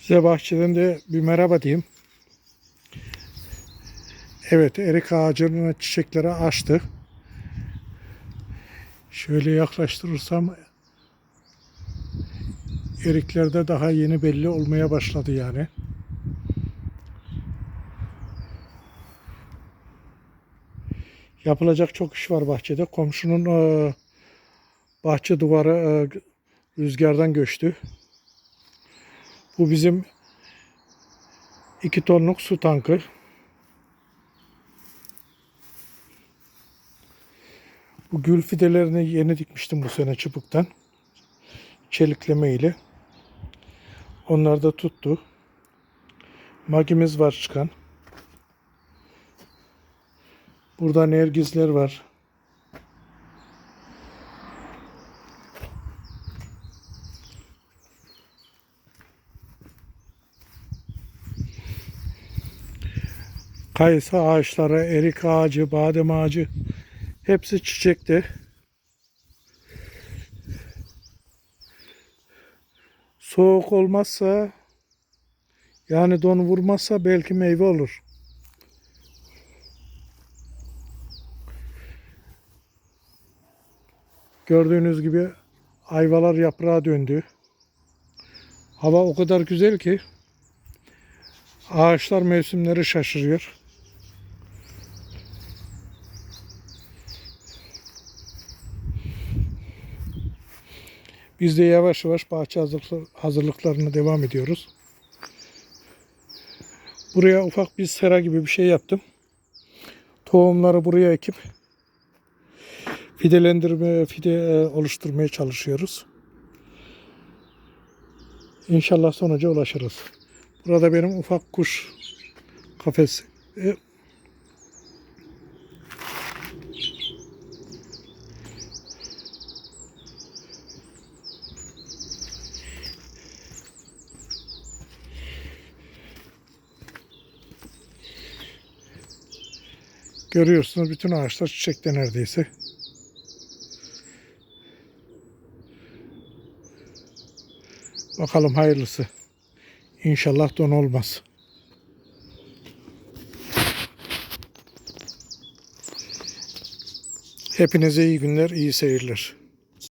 Size bahçeden de bir merhaba diyeyim. Evet erik ağacının çiçekleri açtı. Şöyle yaklaştırırsam eriklerde daha yeni belli olmaya başladı yani. Yapılacak çok iş var bahçede. Komşunun eee, bahçe duvarı eee, rüzgardan göçtü. Bu bizim 2 tonluk su tankı. Bu gül fidelerini yeni dikmiştim bu sene çubuktan. Çelikleme ile. Onlar da tuttu. Magimiz var çıkan. Burada nergizler var. Kayısı ağaçları, erik ağacı, badem ağacı hepsi çiçekte. Soğuk olmazsa yani don vurmazsa belki meyve olur. Gördüğünüz gibi ayvalar yaprağa döndü. Hava o kadar güzel ki ağaçlar mevsimleri şaşırıyor. Biz de yavaş yavaş bahçe hazırlıklar- hazırlıklarına devam ediyoruz. Buraya ufak bir sera gibi bir şey yaptım. Tohumları buraya ekip fidelendirme, fide e, oluşturmaya çalışıyoruz. İnşallah sonuca ulaşırız. Burada benim ufak kuş kafesi. E, Görüyorsunuz bütün ağaçlar çiçekte neredeyse. Bakalım hayırlısı. İnşallah don olmaz. Hepinize iyi günler, iyi seyirler.